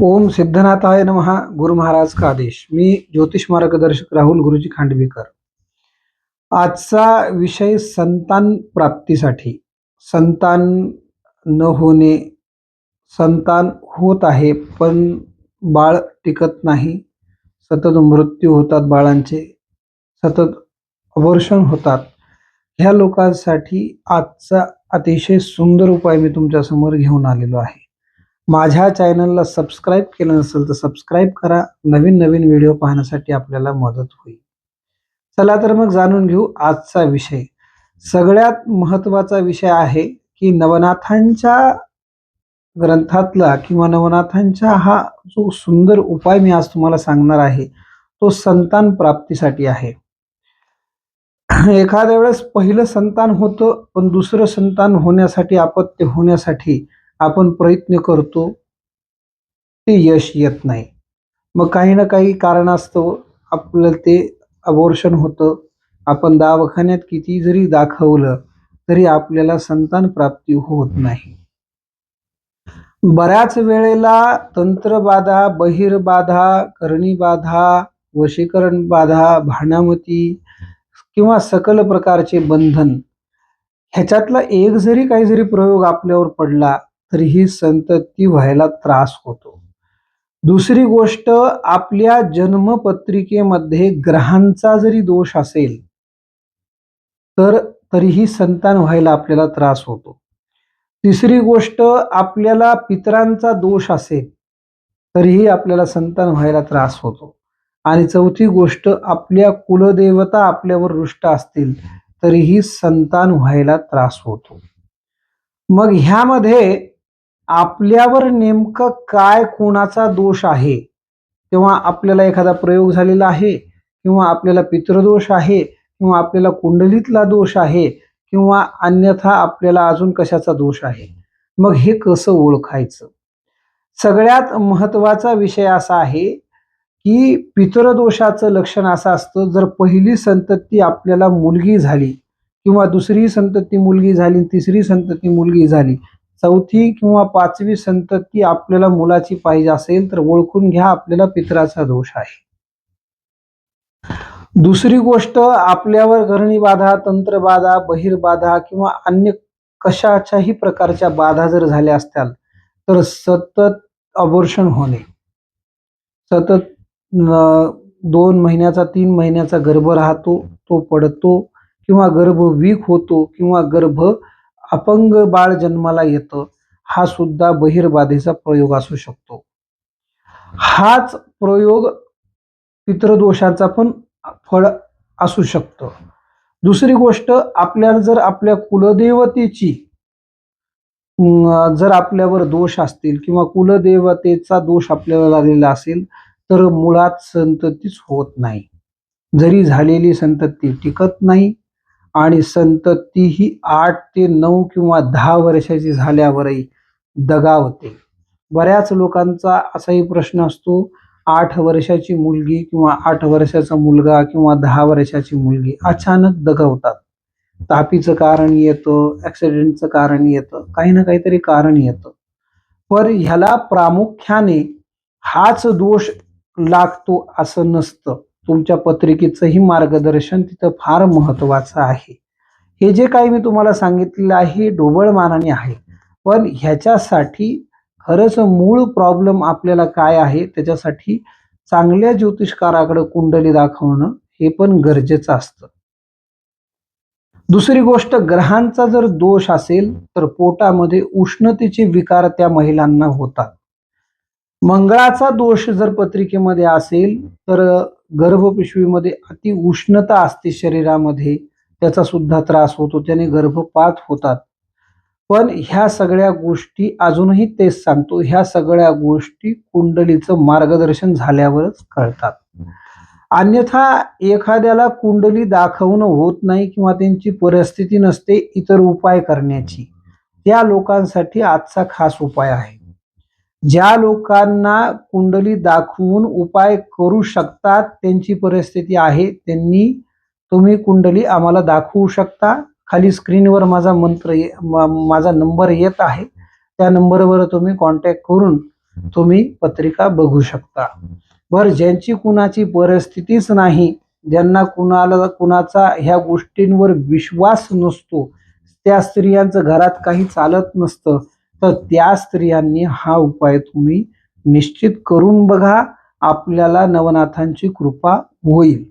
ओम सिद्धनाथाय नमहा गुरु महाराज का आदेश. मी ज्योतिष मार्गदर्शक राहुल गुरुजी खांडवीकर. आजचा विषय संतान प्राप्तीसाठी. संतान न होणे संतान होत आहे पण बाळ टिकत नाही. सतत मृत्यू होतात बाळांचे सतत अवर्षण होतात. ह्या लोकांसाठी आजचा अतिशय सुंदर उपाय मी तुमच्यासमोर घेऊन आलेलो आहे. माझ्या चॅनलला सबस्क्राईब केलं नसेल तर सबस्क्राईब करा. नवीन नवीन व्हिडिओ पाहण्यासाठी आपल्याला मदत होईल. चला तर मग जाणून घेऊ आजचा विषय. सगळ्यात महत्त्वाचा विषय आहे की नवनाथांच्या ग्रंथातला किंवा नवनाथांच्या हा जो सुंदर उपाय मी आज तुम्हाला सांगणार आहे तो संतान प्राप्तीसाठी आहे. एखाद्या वेळेस पहिलं संतान होतं पण दुसरं संतान होण्यासाठी अपत्य होण्यासाठी आपण प्रयत्न करतो ते यश येत नाही. मग काही ना काही कारणास्तव आपलं ते अबोर्शन होतं. आपण दवाखान्यात किती जरी दाखवलं तरी आपल्याला संतान प्राप्ती होत नाही. बऱ्याच वेळेला तंत्रबाधा बहिर्बाधा करणीबाधा वशीकरण बाधा भानामती किंवा सकल प्रकारचे बंधन ह्याच्यातला एक जरी काही जरी प्रयोग आपल्यावर पडला तर ही संतती व्हायला त्रास होतो. दुसरी गोष्ट आपल्या जन्मपत्रिकेमध्ये ग्रहांचा जरी दोष असेल तर तरीही संतान व्हायला आपल्याला त्रास होतो. तिसरी गोष्ट आपल्याला पितरांचा दोष असेल तरीही आपल्याला संतान व्हायला त्रास होतो. आणि चौथी गोष्ट आपल्या कुलदेवता आपल्यावर रुष्ट असतील तरीही संतान व्हायला त्रास होतो. मग ह्यामध्ये आपल्यावर नेमकं काय कोणाचा दोष आहे? किंवा आपल्याला एखादा प्रयोग झालेला आहे? किंवा आपल्याला पितृदोष आहे? किंवा आपल्याला कुंडलीतला दोष आहे? किंवा अन्यथा आपल्याला अजून कशाचा दोष आहे? मग हे कसं ओळखायचं? सगळ्यात महत्त्वाचा विषय असा आहे की पितृदोषाचं लक्षण असं असतं जर पहिली संतती आपल्याला मुलगी झाली किंवा दुसरी संतती मुलगी झाली तिसरी संतती मुलगी झाली चौथी किंवा पाचवी संतती आपल्याला मुलाची पाहिजे असेल तर ओळखून घ्या आपल्याला पितराचा दोष आहे. दुसरी गोष्ट आपल्यावर घरणी बाधा तंत्रबाधा बहिर्बाधा किंवा अन्य कशाच्याही प्रकारच्या बाधा जर झाल्या असत्याल तर सतत अबोर्शन होणे. सतत दोन महिन्याचा तीन महिन्याचा गर्भ राहतो तो पडतो किंवा गर्भ वीक होतो किंवा गर्भ अपंग बाळ जन्माला येतं हा सुद्धा बहिर्बाधेचा प्रयोग असू शकतो. हाच प्रयोग पितृदोषाचा पण फळ असू शकतं. दुसरी गोष्ट आपल्याला जर आपल्या कुलदेवतेची जर आपल्यावर दोष असतील किंवा कुलदेवतेचा दोष आपल्याला लागलेला असेल तर मुळात संततीच होत नाही. जरी झालेली संतती टिकत नाही आणि संतती ही आठ ते नऊ किंवा दहा वर्षाची झाल्यावरही दगावते बऱ्याच लोकांचा असाही प्रश्न असतो आठ वर्षाची मुलगी किंवा आठ वर्षाचा मुलगा किंवा दहा वर्षाची मुलगी अचानक दगावतात. तापीचं कारण येतं ऍक्सिडेंटचं कारण येतं काही ना काहीतरी कारण येतं. पर ह्याला प्रामुख्याने हाच दोष लागतो असं नसतं. तुमच्या पत्रिकेचंही मार्गदर्शन तिथं फार महत्वाचं आहे. हे जे काही मी तुम्हाला सांगितलेलं आहे ढोबळ मानाने आहे. पण ह्याच्यासाठी खरंच मूळ प्रॉब्लेम आपल्याला काय आहे त्याच्यासाठी चांगल्या ज्योतिषकाराकडे कुंडली दाखवणं हे पण गरजेचं असतं. दुसरी गोष्ट ग्रहांचा जर दोष असेल तर पोटामध्ये उष्णतेचे विकार त्या महिलांना होतात. मंगळाचा दोष जर पत्रिकेमध्ये असेल तर गर्भपिशवीमध्ये अति उष्णता असते शरीरामध्ये त्याचा सुद्धा त्रास होतो त्याने गर्भपात होतात. पण ह्या सगळ्या गोष्टी अजूनही तेच सांगतो ह्या सगळ्या गोष्टी कुंडलीचं मार्गदर्शन झाल्यावरच कळतात. अन्यथा एखाद्याला कुंडली दाखवणं होत नाही किंवा त्यांची परिस्थिती नसते इतर उपाय करण्याची. त्या लोकांसाठी आजचा खास उपाय आहे. ज्या लोकांना कुंडली दाखवून उपाय करू शकतात त्यांची परिस्थिती आहे त्यांनी तुम्ही कुंडली आम्हाला दाखवू शकता. खाली स्क्रीनवर माझा मंत्र माझा नंबर येत आहे. त्या नंबरवर तुम्ही कॉन्टॅक्ट करून तुम्ही पत्रिका बघू शकता. बर ज्यांची कुणाची परिस्थितीच नाही ज्यांना कुणाला कुणाचा ह्या गोष्टींवर विश्वास नसतो त्या स्त्रियांचं घरात काही चालत नसतं. तर त्या स्त्रियांनी हा उपाय तुम्ही निश्चित करून बघा. आपल्याला नवनाथांची कृपा होईल.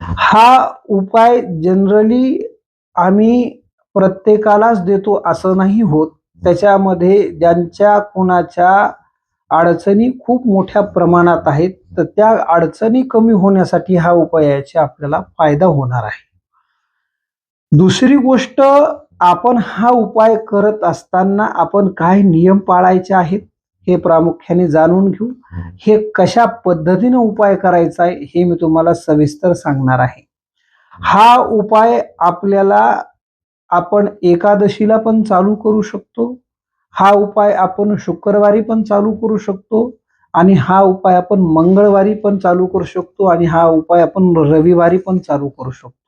हा उपाय जनरली आम्ही प्रत्येकालाच देतो असं नाही होत. त्याच्यामध्ये ज्यांच्या कोणाच्या अडचणी खूप मोठ्या प्रमाणात आहेत तर त्या अडचणी कमी होण्यासाठी हा उपायाचा आपल्याला फायदा होणार आहे. दुसरी गोष्ट आपण हा उपाय करत असताना आपण काय नियम पाळायचे आहेत हे प्रामुख्याने जाणून घेऊ. हे कशा पद्धतीने उपाय करायचा आहे हे मी तुम्हाला सविस्तर सांगणार आहे. हा उपाय आपल्याला आपण एकादशीला पण चालू करू शकतो. हा उपाय आपण शुक्रवारी पण चालू करू शकतो आणि हा उपाय आपण मंगळवारी पण चालू करू शकतो आणि हा उपाय आपण रविवारी पण चालू करू शकतो.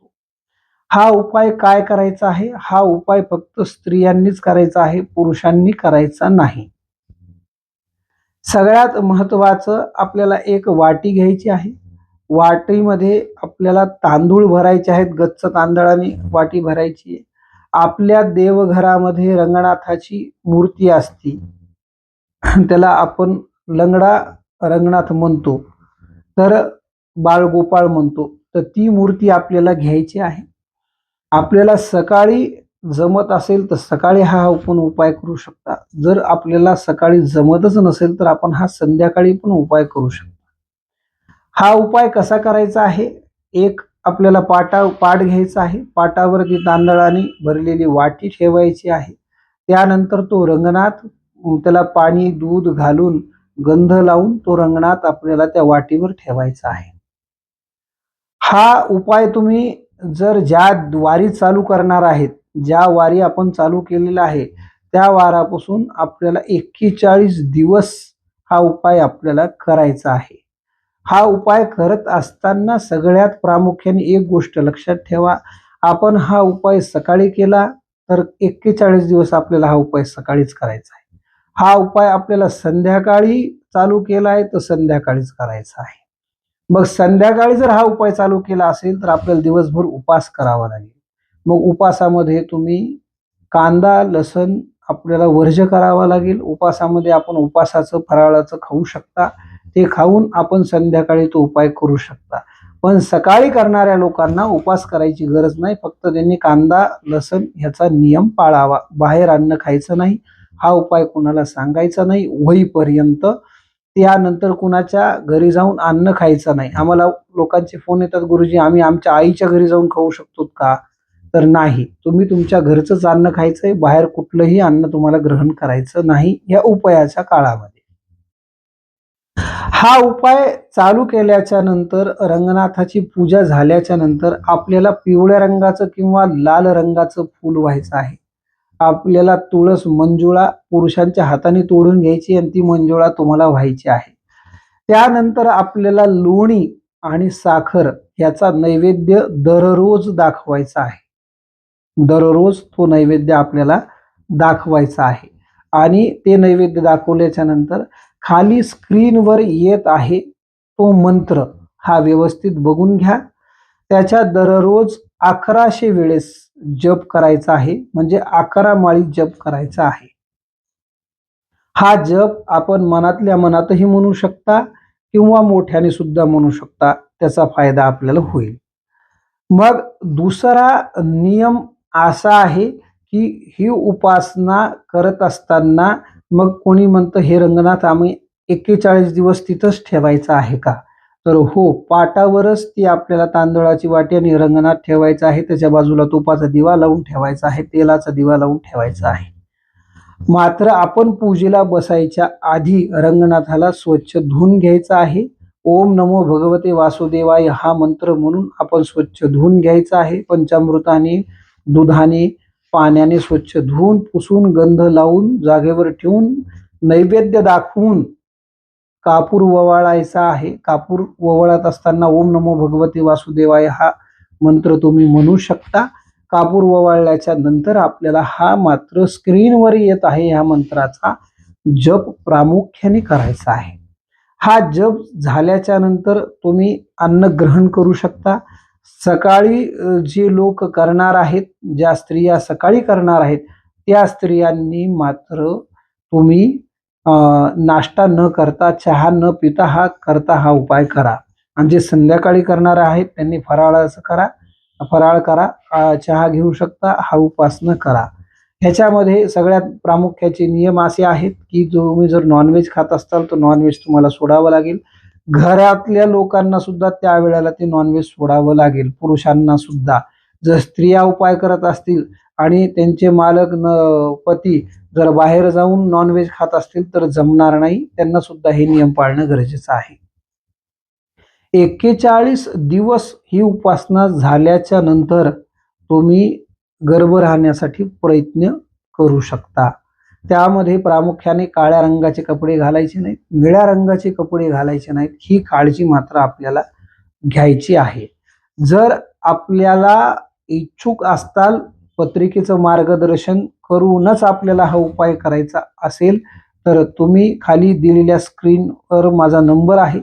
हा उपाय काय करायचा आहे? हा उपाय फक्त स्त्रियांनीच करायचा आहे पुरुषांनी करायचा नाही. सगळ्यात महत्वाचं आपल्याला एक वाटी घ्यायची आहे. वाटीमध्ये आपल्याला तांदूळ भरायचे आहेत गच्च तांदळाने वाटी भरायची आहे. आपल्या देवघरामध्ये रंगनाथाची मूर्ती असती. त्याला आपण लंगडा रंगनाथ म्हणतो. तर बाळगोपाळ म्हणतो. तर ती मूर्ती आपल्याला घ्यायची आहे. आपल्याला सकाळी जमत असेल तर सकाळी हा आपण उपाय करू शकता. जर आपल्याला सकाळी जमतच नसेल तर आपण हा संध्याकाळी पण उपाय करू शकता. हा उपाय कसा करायचा आहे? एक आपल्याला पाटा पाट घ्यायचा आहे. पाटावरती तांदळाने भरलेली वाटी ठेवायची आहे. त्यानंतर तो रंगनाथ त्याला पाणी दूध घालून गंध लावून तो रंगनाथ आपल्याला त्या वाटीवर ठेवायचा आहे. हा उपाय तुम्ही जर ज्या वारी चालू करणार आहेत ज्या वारी आपण चालू केलेला आहे त्या वारापासून आपल्याला एक्केचाळीस दिवस हा उपाय आपल्याला करायचा आहे. हा उपाय करत असताना सगळ्यात प्रामुख्याने एक गोष्ट लक्षात ठेवा आपण हा उपाय सकाळी केला तर एक्केचाळीस दिवस आपल्याला हा उपाय सकाळीच करायचा आहे. हा उपाय आपल्याला संध्याकाळी चालू केला आहे तर संध्याकाळीच करायचा आहे. मग संध्याकाळी जर हा उपाय चालू केला असेल तर आपल्याला दिवसभर उपास करावा लागेल. मग उपासामध्ये तुम्ही कांदा लसण आपल्याला वर्ज करावा लागेल. उपासामध्ये आपण उपासाचं फराळाचं खाऊ शकता. ते खाऊन आपण संध्याकाळी तो उपाय करू शकता. पण सकाळी करणाऱ्या लोकांना उपास करायची गरज नाही. फक्त त्यांनी कांदा लसण ह्याचा नियम पाळावा. बाहेर अन्न खायचं नाही. हा उपाय कुणाला सांगायचा नाही. होईपर्यंत त्यानंतर कुणाच्या घरी जाऊन अन्न खायचं नाही. आम्हाला लोकांचे फोन येतात गुरुजी आम्ही आमच्या आईच्या घरी जाऊन खाऊ शकतो का? तर नाही. तुम्ही तुमच्या घरचंच अन्न खायचंय बाहेर कुठलंही अन्न तुम्हाला ग्रहण करायचं नाही या उपायाच्या काळामध्ये. हा उपाय चालू केल्याच्यानंतर रंगनाथाची पूजा झाल्याच्यानंतर आपल्याला पिवळ्या रंगाचं किंवा लाल रंगाचं फूल व्हायचं आहे. आपल्याला तुळस मंजुळा पुरुषांच्या हाताने तोडून घ्यायची आणि ती मंजुळा तुम्हाला व्हायची आहे. त्यानंतर आपल्याला लोणी आणि साखर याचा नैवेद्य दररोज दाखवायचा आहे. दररोज तो नैवेद्य आपल्याला दाखवायचा आहे. आणि ते नैवेद्य दाखवल्याच्या नंतर खाली स्क्रीनवर येत आहे तो मंत्र. हा व्यवस्थित बघून घ्या. त्याच्या दररोज अकराशे वेळेस जप करायचा आहे. म्हणजे अकरा माळी जप करायचा आहे. हा जप आपण मनातल्या मनातही म्हणू शकता किंवा मोठ्याने सुद्धा म्हणू शकता. त्याचा फायदा आपल्याला होईल. मग दुसरा नियम असा आहे की ही उपासना करत असताना मग कोणी म्हणतं हे रंगनाथ आम्ही एक्केचाळीस दिवस तिथंच ठेवायचं आहे का? तर हो पाटावरच ती आपल्याला तांदळाची वाटी आणि रंगनाथ ठेवायचं आहे. त्याच्या बाजूला तुपाचा दिवा लावून ठेवायचा आहे. तेलाचा दिवा लावून ठेवायचा आहे. मात्र आपण पूजेला बसायच्या आधी रंगनाथाला स्वच्छ धुवून घ्यायचं आहे. ओम नमो भगवते वासुदेवाय हा मंत्र म्हणून आपण स्वच्छ धुवून घ्यायचा आहे. पंचामृताने दुधाने पाण्याने स्वच्छ धुवून पुसून गंध लावून जागेवर ठेवून नैवेद्य दाखवून कापूर ववाळायचा आहे. कापूर ववाळत असताना ओम नमो भगवते वासुदेवाय हा मंत्र तुम्ही म्हणू शकता. कापूर ववाळल्याच्या नंतर आपल्याला हा मात्र स्क्रीनवर येत आहे ह्या मंत्राचा जप प्रामुख्याने करायचा आहे. हा जप झाल्याच्यानंतर तुम्ही अन्न ग्रहण करू शकता. सकाळी जे लोक करणार आहेत ज्या स्त्रिया सकाळी करणार आहेत त्या स्त्रियांनी मात्र तुम्ही नाश्ता न करता चहा न पिता हा करता हा उपाय करा. आणि जे संध्याकाळी करणार आहेत त्यांनी फराळाचं करा फराळ करा चहा घेऊ शकता हा उपासनं करा. ह्याच्यामध्ये सगळ्यात प्रामुख्याचे नियम असे आहेत की तुम्ही जर नॉनव्हेज खात असाल तर नॉनव्हेज तुम्हाला सोडावं लागेल. घरातल्या लोकांना सुद्धा त्यावेळेला ते नॉनव्हेज सोडावं लागेल. पुरुषांना सुद्धा. जर स्त्रिया उपाय करत असतील आणि त्यांचे मालक न पती जर बाहेर जाऊन नॉनव्हेज खात असतील तर जमणार नाही. त्यांना सुद्धा हे नियम पाळणं गरजेचं आहे. एक्केचाळीस दिवस ही उपासना झाल्याच्यानंतर तुम्ही गर्भ राहण्यासाठी प्रयत्न करू शकता. त्यामध्ये प्रामुख्याने काळ्या रंगाचे कपडे घालायचे नाहीत निळ्या रंगाचे कपडे घालायचे नाहीत ही काळजी मात्र आपल्याला घ्यायची आहे. जर आपल्याला इच्छुक असताल पत्रिकेचं मार्गदर्शन करूनच आपल्याला हा उपाय करायचा असेल तर तुम्ही खाली दिलेल्या स्क्रीनवर माझा नंबर आहे.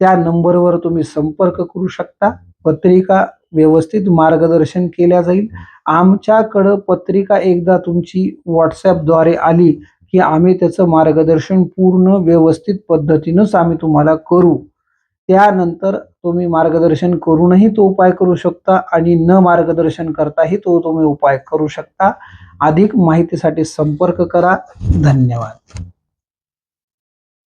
त्या नंबरवर तुम्ही संपर्क करू शकता. पत्रिका व्यवस्थित मार्गदर्शन केल्या जाईल. आमच्याकडं पत्रिका एकदा तुमची व्हॉट्सॲपद्वारे आली की आम्ही त्याचं मार्गदर्शन पूर्ण व्यवस्थित पद्धतीनंच आम्ही तुम्हाला करू. त्यानंतर तुम्ही मार्गदर्शन करूनही तो उपाय करू शकता आणि न मार्गदर्शन करताही तो तुम्ही उपाय करू शकता. अधिक माहितीसाठी संपर्क करा. धन्यवाद.